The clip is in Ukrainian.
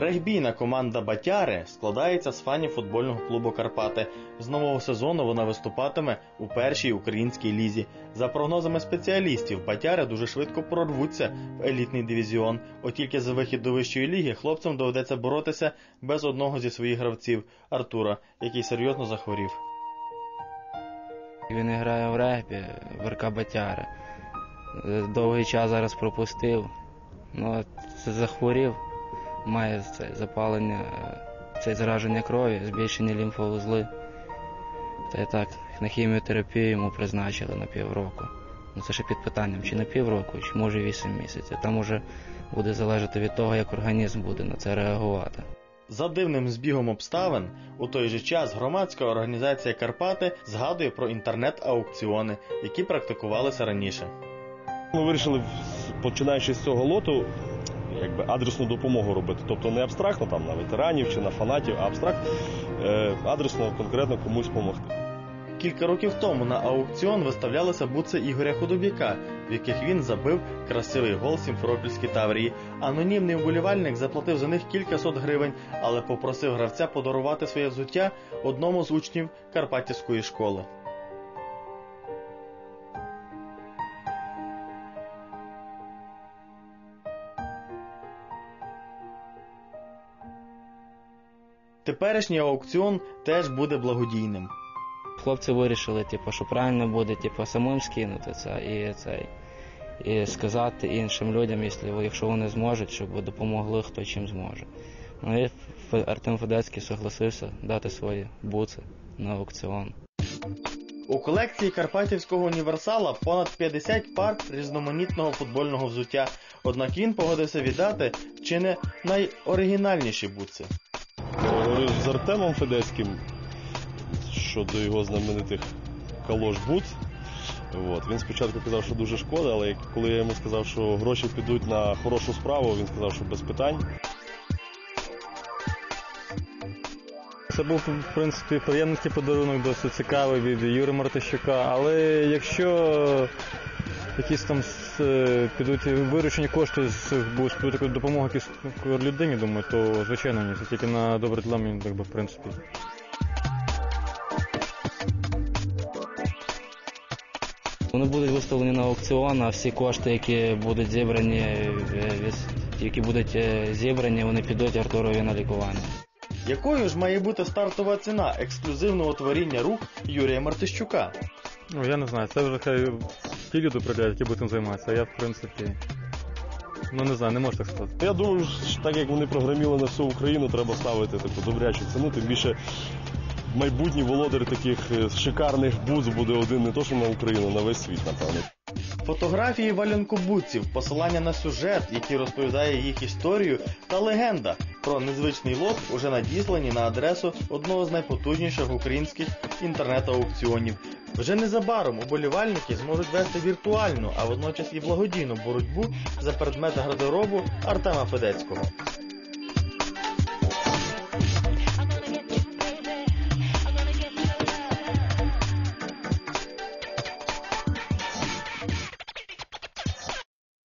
Регбійна команда Батяри складається з фанів футбольного клубу Карпати. З нового сезону вона виступатиме у першій українській лізі. За прогнозами спеціалістів, Батяри дуже швидко прорвуться в елітний дивізіон. От тільки за вихід до вищої ліги хлопцям доведеться боротися без одного зі своїх гравців Артура, який серйозно захворів. Він грає в регбі в РК Батяри. Е, Довгий час зараз пропустив. Ну, це захворів, має це запалення, це зараження крові, збільшені лімфовузли. Та й так, на хіміотерапію йому призначили на півроку. Ну це ще під питанням, чи на півроку, чи може 8 місяців. Там уже буде залежати від того, як організм буде на це реагувати. За дивним збігом обставин, у той же час громадська організація Карпати згадує про інтернет-аукціони, які практикувалися раніше. Ми вирішили, починаючи з цього лоту, якби адресну допомогу робити. Тобто не абстрактно там на ветеранів чи на фанатів, а абстракт е, адресно конкретно комусь допомогти. Кілька років тому на аукціон виставлялися буци Ігоря Худобяка, в яких він забив красивий гол Сімферопольській Таврії. Анонімний вболівальник заплатив за них кількасот гривень, але попросив гравця подарувати своє взуття одному з учнів Карпатівської школи. Теперішній аукціон теж буде благодійним. Хлопці вирішили, типу, що правильно буде типу, самим скинути це і цей. І сказати іншим людям, якщо, вони зможуть, щоб допомогли хто чим зможе. Ну і Артем Федецький согласився дати свої буци на аукціон. У колекції Карпатівського універсала понад 50 пар різноманітного футбольного взуття. Однак він погодився віддати чи не найоригінальніші бутси. Говорив з Артемом Федецьким щодо його знаменитих калош бут. От. Він спочатку казав, що дуже шкода, але коли я йому сказав, що гроші підуть на хорошу справу, він сказав, що без питань. Це був, в принципі, приємний подарунок, досить цікавий від Юри Мартищука. Але якщо якісь там е, підуть виручені кошти з будуть допомогу людині, думаю, то звичайно ні. Це тільки на добре мені, так би, в принципі. Вони будуть виставлені на аукціон, а всі кошти, які будуть зібрані, е, які будуть е, зібрані, вони підуть Артурові на лікування. Якою ж має бути стартова ціна ексклюзивного творіння рук Юрія Мартищука? Ну, я не знаю, це вже хай ті люди приділяють, які будуть цим займатися. А я, в принципі, ну не знаю, не можу так сказати. Я думаю, що так як вони програміли на всю Україну, треба ставити таку добрячу ціну, тим більше майбутній володар таких е, шикарних буз буде один не то, що на Україну, а на весь світ, напевно. Фотографії валянкобутців, посилання на сюжет, який розповідає їх історію, та легенда про незвичний лот уже надіслані на адресу одного з найпотужніших українських інтернет-аукціонів. Вже незабаром уболівальники зможуть вести віртуальну, а водночас і благодійну боротьбу за предмети гардеробу Артема Федецького.